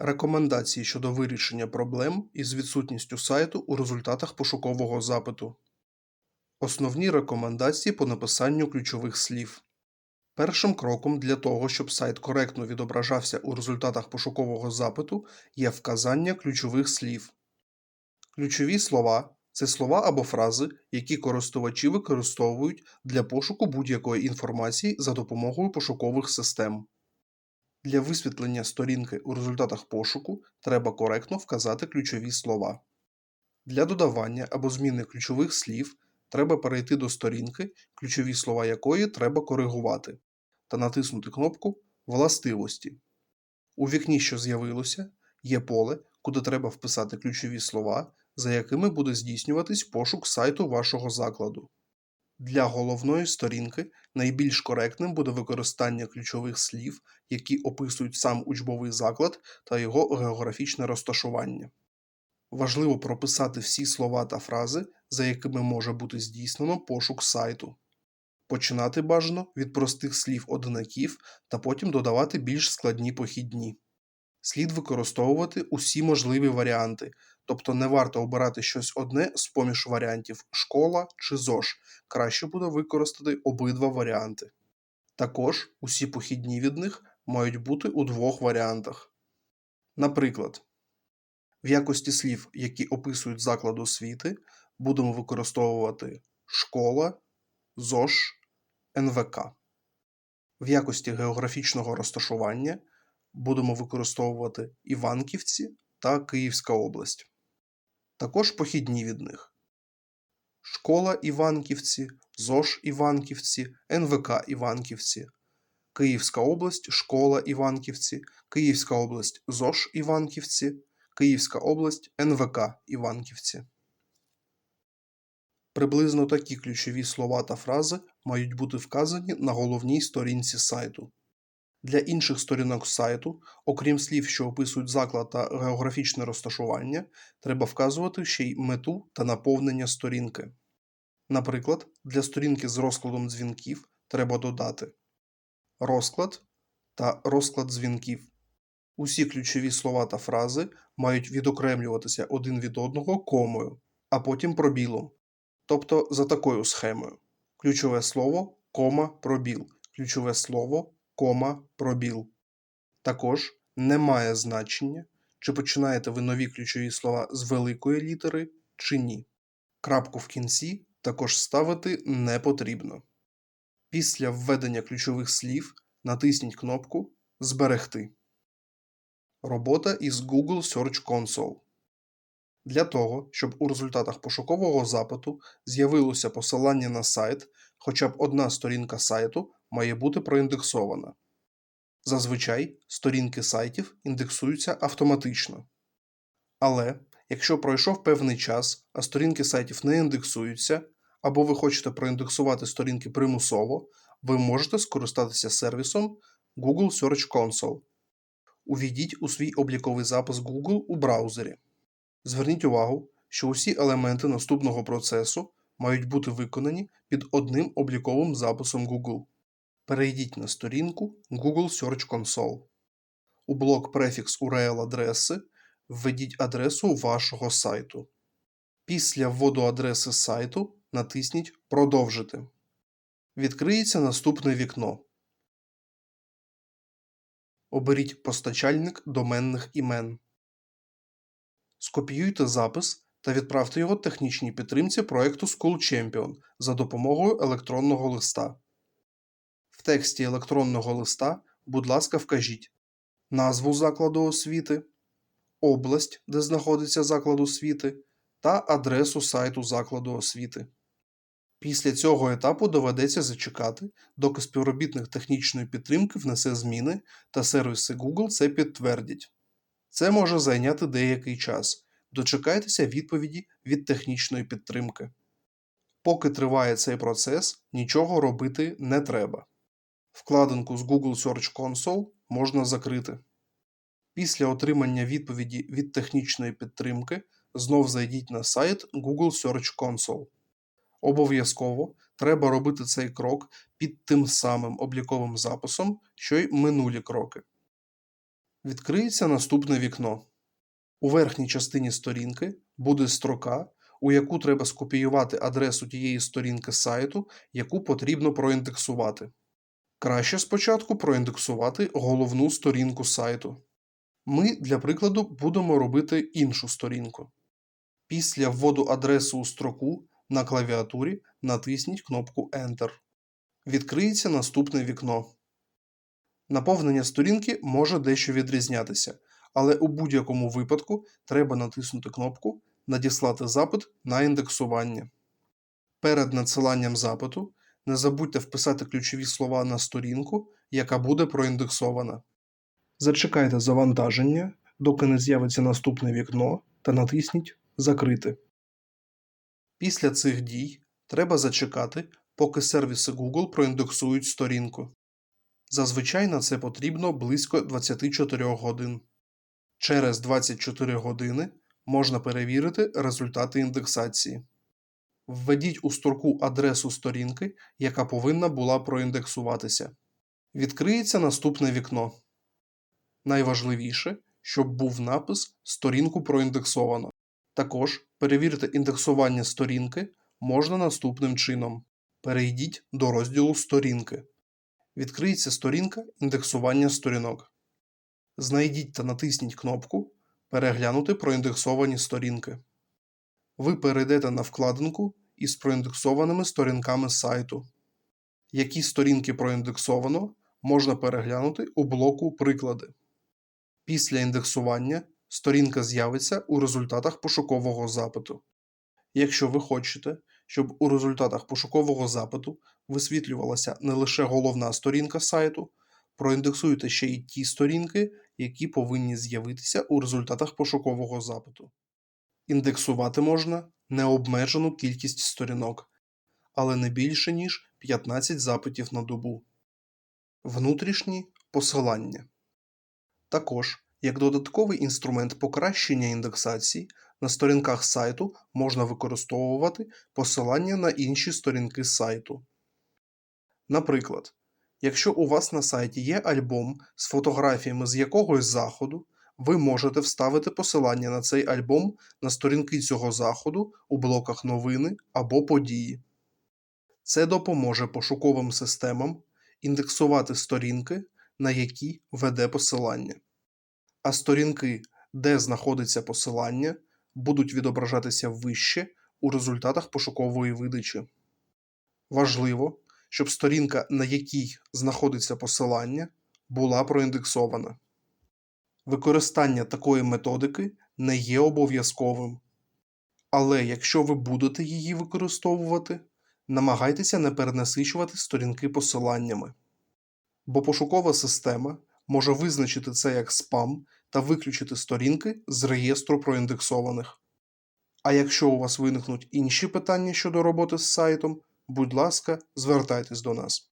Рекомендації щодо вирішення проблем із відсутністю сайту у результатах пошукового запиту. Основні рекомендації по написанню ключових слів. Першим кроком для того, щоб сайт коректно відображався у результатах пошукового запиту, є вказання ключових слів. Ключові слова це слова або фрази, які користувачі використовують для пошуку будь-якої інформації за допомогою пошукових систем. Для висвітлення сторінки у результатах пошуку треба коректно вказати ключові слова. Для додавання або зміни ключових слів треба перейти до сторінки, ключові слова якої треба коригувати, та натиснути кнопку Властивості. У вікні, що з'явилося, є поле, куди треба вписати ключові слова, за якими буде здійснюватись пошук сайту вашого закладу. Для головної сторінки найбільш коректним буде використання ключових слів, які описують сам учбовий заклад та його географічне розташування. Важливо прописати всі слова та фрази, за якими може бути здійснено пошук сайту. Починати бажано від простих слів одинаків та потім додавати більш складні похідні. Слід використовувати усі можливі варіанти, тобто не варто обирати щось одне з поміж варіантів школа чи ЗОЖ, краще буде використати обидва варіанти. Також усі похідні від них мають бути у двох варіантах. Наприклад, в якості слів, які описують заклад освіти, будемо використовувати школа, ЗОЖ, НВК. В якості географічного розташування будемо використовувати Іванківці та Київська область. Також похідні від них. Школа Іванківці, ЗОЖ Іванківці, НВК Іванківці, Київська область, Школа Іванківці, Київська область ЗОЖ Іванківці, Київська область НВК Іванківці. Приблизно такі ключові слова та фрази мають бути вказані на головній сторінці сайту. Для інших сторінок сайту, окрім слів, що описують заклад та географічне розташування, треба вказувати ще й мету та наповнення сторінки. Наприклад, для сторінки з розкладом дзвінків треба додати розклад та розклад дзвінків. Усі ключові слова та фрази мають відокремлюватися один від одного комою, а потім пробілом, тобто за такою схемою: ключове слово, кома, пробіл, ключове слово кома, пробіл. Також не має значення, чи починаєте ви нові ключові слова з великої літери чи ні. Крапку в кінці також ставити не потрібно. Після введення ключових слів натисніть кнопку Зберегти. Робота із Google Search Console. Для того, щоб у результатах пошукового запиту з'явилося посилання на сайт, хоча б одна сторінка сайту має бути проіндексована. Зазвичай сторінки сайтів індексуються автоматично. Але якщо пройшов певний час, а сторінки сайтів не індексуються, або ви хочете проіндексувати сторінки примусово, ви можете скористатися сервісом Google Search Console. Увійдіть у свій обліковий запис Google у браузері. Зверніть увагу, що усі елементи наступного процесу мають бути виконані під одним обліковим записом Google. Перейдіть на сторінку Google Search Console. У блок префікс URL адреси введіть адресу вашого сайту. Після вводу адреси сайту натисніть Продовжити. Відкриється наступне вікно. Оберіть постачальник доменних імен. Скопіюйте запис та відправте його технічній підтримці проєкту School Champion за допомогою електронного листа. Тексті електронного листа, будь ласка, вкажіть назву закладу освіти, область, де знаходиться заклад освіти, та адресу сайту закладу освіти. Після цього етапу доведеться зачекати, доки співробітник технічної підтримки внесе зміни та сервіси Google це підтвердять. Це може зайняти деякий час. Дочекайтеся відповіді від технічної підтримки. Поки триває цей процес, нічого робити не треба. Вкладинку з Google Search Console можна закрити. Після отримання відповіді від технічної підтримки знов зайдіть на сайт Google Search Console. Обов'язково треба робити цей крок під тим самим обліковим записом, що й минулі кроки. Відкриється наступне вікно. У верхній частині сторінки буде строка, у яку треба скопіювати адресу тієї сторінки сайту, яку потрібно проіндексувати. Краще спочатку проіндексувати головну сторінку сайту. Ми, для прикладу, будемо робити іншу сторінку. Після вводу адреси у строку на клавіатурі натисніть кнопку Enter. Відкриється наступне вікно. Наповнення сторінки може дещо відрізнятися, але у будь-якому випадку треба натиснути кнопку Надіслати запит на індексування. Перед надсиланням запиту не забудьте вписати ключові слова на сторінку, яка буде проіндексована. Зачекайте завантаження, доки не з'явиться наступне вікно, та натисніть Закрити. Після цих дій треба зачекати, поки сервіси Google проіндексують сторінку. Зазвичай на це потрібно близько 24 годин. Через 24 години можна перевірити результати індексації. Введіть у строку адресу сторінки, яка повинна була проіндексуватися. Відкриється наступне вікно. Найважливіше, щоб був напис Сторінку проіндексовано. Також перевірити індексування сторінки можна наступним чином. Перейдіть до розділу Сторінки. Відкриється сторінка індексування сторінок. Знайдіть та натисніть кнопку Переглянути проіндексовані сторінки. Ви перейдете на вкладинку із проіндексованими сторінками сайту. Які сторінки проіндексовано, можна переглянути у блоку Приклади. Після індексування сторінка з'явиться у результатах пошукового запиту. Якщо ви хочете, щоб у результатах пошукового запиту висвітлювалася не лише головна сторінка сайту, проіндексуйте ще й ті сторінки, які повинні з'явитися у результатах пошукового запиту. Індексувати можна необмежену кількість сторінок, але не більше ніж 15 запитів на добу. Внутрішні посилання. Також, як додатковий інструмент покращення індексації, на сторінках сайту можна використовувати посилання на інші сторінки сайту. Наприклад, якщо у вас на сайті є альбом з фотографіями з якогось заходу, ви можете вставити посилання на цей альбом на сторінки цього заходу у блоках новини або події. Це допоможе пошуковим системам індексувати сторінки, на які веде посилання. А сторінки, де знаходиться посилання, будуть відображатися вище у результатах пошукової видачі. Важливо, щоб сторінка, на якій знаходиться посилання, була проіндексована. Використання такої методики не є обов'язковим. Але якщо ви будете її використовувати, намагайтеся не перенасичувати сторінки посиланнями. Бо пошукова система може визначити це як спам та виключити сторінки з реєстру проіндексованих. А якщо у вас виникнуть інші питання щодо роботи з сайтом, будь ласка, звертайтесь до нас.